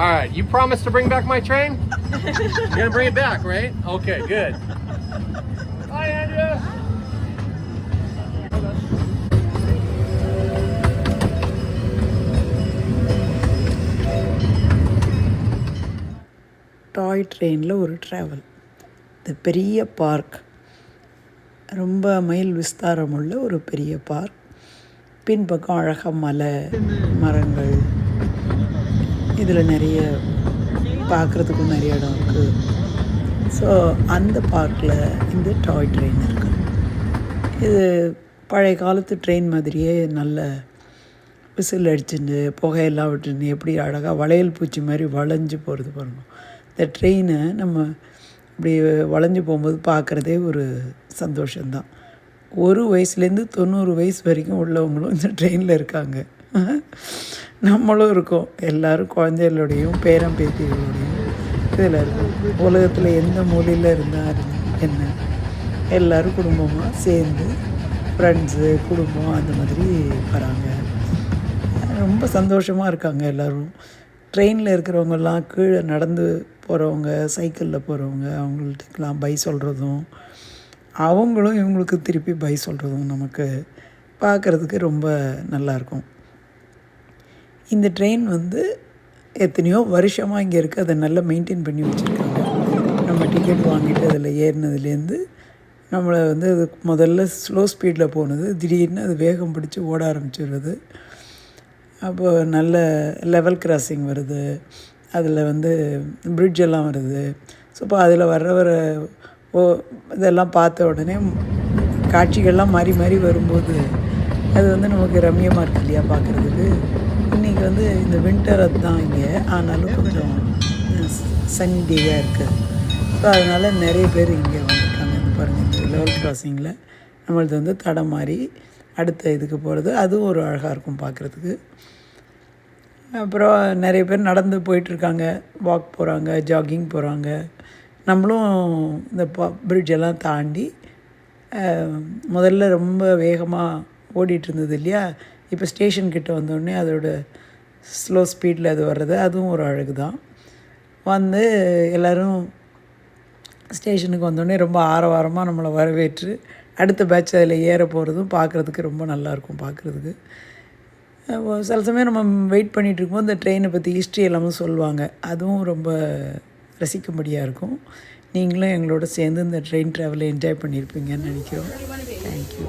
All right, you promised to bring back my train? You're gonna bring it back, right? Okay, good. Bye, Andrew. டாய் ட்ரெயினில் ஒரு travel இந்த பெரிய park ரொம்ப mile விஸ்தாரம் உள்ள ஒரு பெரிய பார்க் பின்பக்கம் அழகாக மலை மரங்கள் இதில் நிறைய பார்க்குறதுக்கும் நிறைய இடம் இருக்குது. ஸோ அந்த பார்க்கில் இந்த டாய் ட்ரெயின் இருக்குது. இது பழைய காலத்து ட்ரெயின் மாதிரியே நல்ல விசில் அடிச்சுட்டு புகையெல்லாம் விட்டுருந்து எப்படி அழகாக வளையல் பூச்சி மாதிரி வளைஞ்சு போகிறது பாருங்க. இந்த ட்ரெயினை நம்ம இப்படி வளைஞ்சு போகும்போது பார்க்குறதே ஒரு சந்தோஷம்தான். ஒரு வயசுலேருந்து தொண்ணூறு வயசு வரைக்கும் உள்ளவங்களும் இந்த ட்ரெயினில் இருக்காங்க. நம்மளும் இருக்கோம். எல்லோரும் குழந்தைகளோடையும் பேரம் பேத்திகளோடையும் இதில் இருக்கும். உலகத்தில் எந்த மூலையில் இருந்தால் என்ன? எல்லோரும் குடும்பமாக சேர்ந்து ஃப்ரெண்ட்ஸு குடும்பம் அந்த மாதிரி வராங்க. ரொம்ப சந்தோஷமாக இருக்காங்க எல்லோரும். ட்ரெயினில் இருக்கிறவங்கெல்லாம் கீழே நடந்து போகிறவங்க சைக்கிளில் போகிறவங்க அவங்கள்ட்டலாம் பை சொல்கிறதும் அவங்களும் இவங்களுக்கு திருப்பி பை சொல்கிறதும் நமக்கு பார்க்குறதுக்கு ரொம்ப நல்லாயிருக்கும் இந்த ட்ரெயின் வந்து எத்தனையோ வருஷமாக இங்கே இருக்குது அதை நல்லா மெயின்டைன் பண்ணி வச்சுருக்காங்க. நம்ம டிக்கெட் வாங்கிட்டு அதில் ஏறினதுலேருந்து நம்மளை வந்து அது முதல்ல ஸ்லோ ஸ்பீடில் போனது. திடீர்னு அது வேகம் பிடிச்சி ஓட ஆரம்பிச்சிடுறது. அப்போ நல்ல லெவல் கிராசிங் வருது. அதில் வந்து பிரிட்ஜ் எல்லாம் வருது. ஸோ இப்போ அதில் வர்ற வர ஓ இதெல்லாம் பார்த்த உடனே காட்சிகள்லாம் மாறி மாறி வரும்போது அது வந்து நமக்கு ரம்யமாக இருக்கு இல்லையா பார்க்குறதுக்கு? இன்றைக்கி வந்து இந்த வின்டர் அதுதான் இங்கே. ஆனாலும் கொஞ்சம் சனி இருக்குது ஸோ அதனால் நிறைய பேர் இங்கே வந்திருக்காங்க. இந்த பாருங்கள் இந்த லெவல் கிராசிங்கில் நம்மளது வந்து தடம் மாறி அடுத்த இதுக்கு போகிறது அதுவும் ஒரு அழகாக இருக்கும் பார்க்குறதுக்கு அப்புறம் நிறைய பேர் நடந்து போயிட்டுருக்காங்க. வாக் போகிறாங்க ஜாகிங் போகிறாங்க நம்மளும் இந்த ப பிரிட்ஜெல்லாம் தாண்டி முதல்ல ரொம்ப வேகமாக ஓடிட்டு இருந்தது இல்லையா? இப்போ ஸ்டேஷன் கிட்ட வந்தோடனே அதோட ஸ்லோ ஸ்பீடில் அது வர்றது அதுவும் ஒரு அழகு தான் வந்து எல்லோரும் ஸ்டேஷனுக்கு வந்தோடனே ரொம்ப ஆரவாரமாக நம்மளை வரவேற்று அடுத்த பேட்ச் அதில் ஏற போகிறதும் பார்க்குறதுக்கு ரொம்ப நல்லாயிருக்கும் பார்க்குறதுக்கு சில சமயம் நம்ம வெயிட் பண்ணிகிட்டு இருக்கும்போது இந்த ட்ரெயினை பற்றி ஹிஸ்ட்ரி எல்லாமே சொல்லுவாங்க. அதுவும் ரொம்ப ரசிக்கும்படியாக இருக்கும். நீங்களும் எங்களோட சேர்ந்து இந்த ட்ரெயின் ட்ராவலை என்ஜாய் பண்ணியிருப்பீங்கன்னு நினைக்கிறோம். தேங்க்யூ